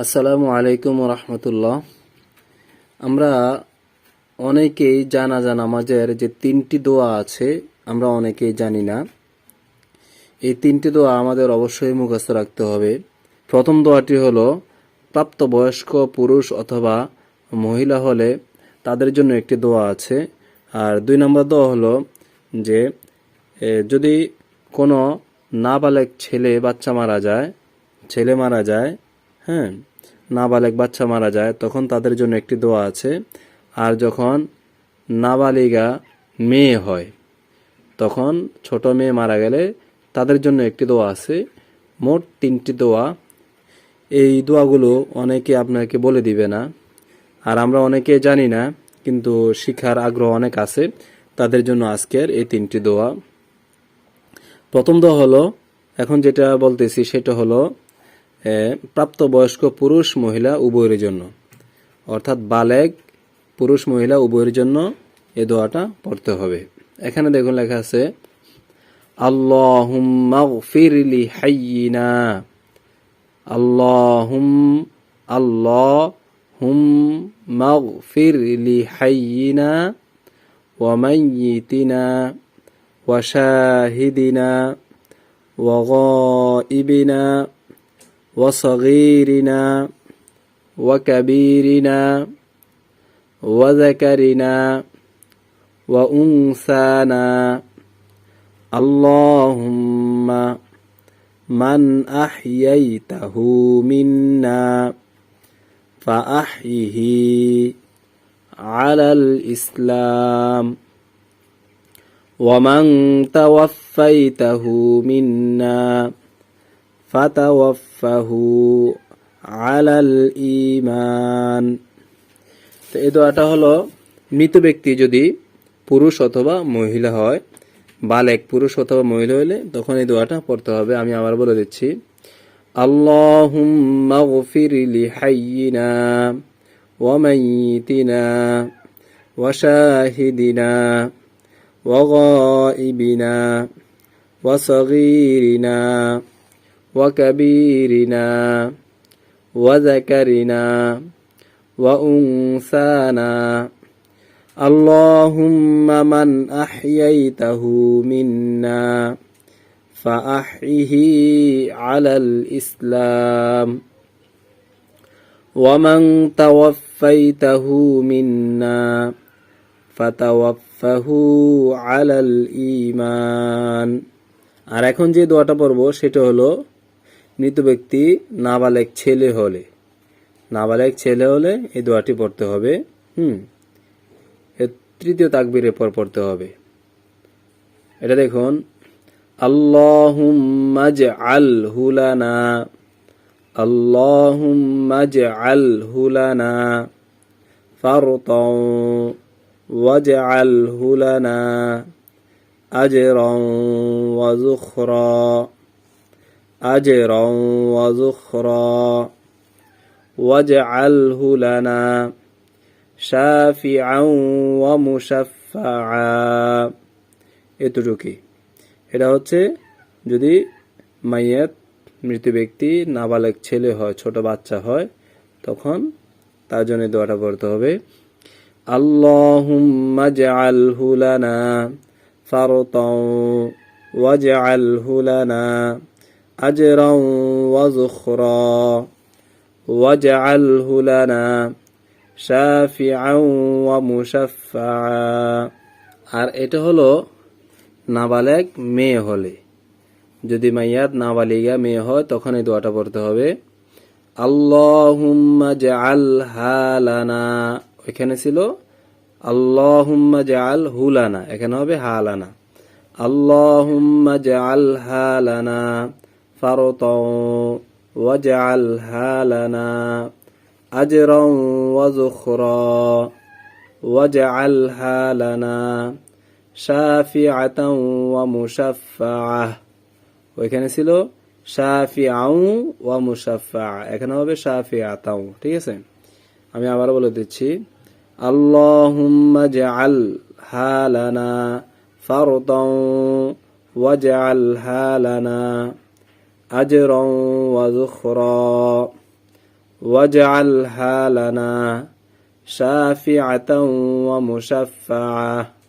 আসসালামু আলাইকুম রহমতুল্লাহ। আমরা অনেকেই জানাজা নামাজের যে তিনটি দোয়া আছে, আমরা অনেকেই জানি না। এই তিনটি দোয়া আমাদের অবশ্যই মুখস্থ রাখতে হবে। প্রথম দোয়াটি হলো, প্রাপ্তবয়স্ক পুরুষ অথবা মহিলা হলে তাদের জন্য একটি দোয়া আছে। আর দুই নম্বর দোয়া হলো যে যদি কোনো নাবালেক ছেলে, বাচ্চা মারা যায়, ছেলে মারা যায় হ্যাঁ নাবালেক বাচ্চা মারা যায়, তখন তাদের জন্য একটি দোয়া আছে। আর যখন নাবালিগা মেয়ে হয়, তখন ছোট মেয়ে মারা গেলে তাদের জন্য একটি দোয়া আছে। মোট তিনটি দোয়া। এই দোয়াগুলো অনেকে আপনাকে বলে দিবে না, আর আমরা অনেকে জানি না, কিন্তু শিখার আগ্রহ অনেক আছে। তাদের জন্য আজকের এই তিনটি দোয়া। প্রথম দোয়া হলো, এখন যেটা বলতেছি সেটা হলো প্রাপ্তবয়স্ক পুরুষ, মহিলা, উভয়ের জন্য। অর্থাৎ বালেগ পুরুষ, মহিলা, উভয়ের জন্য এ দোয়াটা পড়তে হবে। এখানে দেখুন লেখা আছে আল্লাহুম্মাগফিরলি হাইয়িনা। আল্লাহুম আল্লাহ হুম মাগফিরলি হাইয়িনা ওয়া মাইয়িতিনা ওয়াশাহিদিনা শাহিদিনা ইবিনা وصغيرنا وكبيرنا وذكرنا وأنثانا. اللهم من أحييته منا فأحيه على الإسلام. ومن توفيته منا ফাতাওয়াফাহু আলাল ইমান তো এই দোয়াটা হলো মৃত ব্যক্তি যদি পুরুষ অথবা মহিলা হয়, বালেক পুরুষ অথবা মহিলা হলে তখন এই দোয়াটা পড়তে হবে। আমি আবার বলে দিচ্ছি, আল্লাহুম্মা গফির লিহাইয়িনা ওয়া মাইয়িতিনা ওয়া শাহিদিনা ওয়া গাইবিনা ওয়া সাগীরিনা وكبيرنا وذكرنا وأنثانا اللهم من أحييته منا فأحيه على الإسلام ومن توفيته منا فتوفه على الإيمان আর এখন যে দোয়াটা পড়ব সেটা হলো মৃত ব্যক্তি নাবালেক ছেলে হলে, নাবালেক ছেলে হলে এই দোয়াটি পড়তে হবে, হুম তৃতীয় তাকবীরের পর পড়তে হবে। এটা দেখুন আল্লাহুম্মাজ আল হুলানা আল্লাহুম্মাজ আল হুলানা ফারত ওয়াজ আল হুলানা আজর ওয়াজুখরা أجرا وزخرا واجعله لنا شافعا ومشفعا এতটুকুই এটা হচ্ছে যদি মাইয়াত মৃত ব্যক্তি নাবালক ছেলে হয় ছোট বাচ্চা হয় তখন তার জন্য দোয়াটা পড়তে হবে আল্লাহুম্মা জাআলহু লানা ফারতান ওয়াজআলহু লানা যুখরা ওয়াজআলহু লানা শাফিআন ওয়া মুশাফফাআ আর এটা হলো নাবালেক মেয়ে হলে। যদি মাইয়াত নাবালিগা মেয়ে হয় তখন এই দোয়াটা পড়তে হবে। আল্লাহুম্মা জাআল হালানা। ওইখানে ছিল, আল্লাহুম্মা জাআল হুলানা। এখানে হবে হালানা। আল্লাহুম্মা জাআল হালানা। ওয়াজআল হালানা আজরান ওয়া যুখরা ওয়াজআল হালানা শাফিআতান ওয়া মুশাফফাআহ ওইখানে ছিল সাফি আউ ওয়া মুসাফা এখানে হবে সাফি আতাউ ঠিক আছে আমি আবার বলে দিচ্ছি আল্লাহুম্মা জাআল হালানা ফারতান ওয়াজআলহা লানা أجرا وزخرا واجعلها لنا شافعة ومشفعة.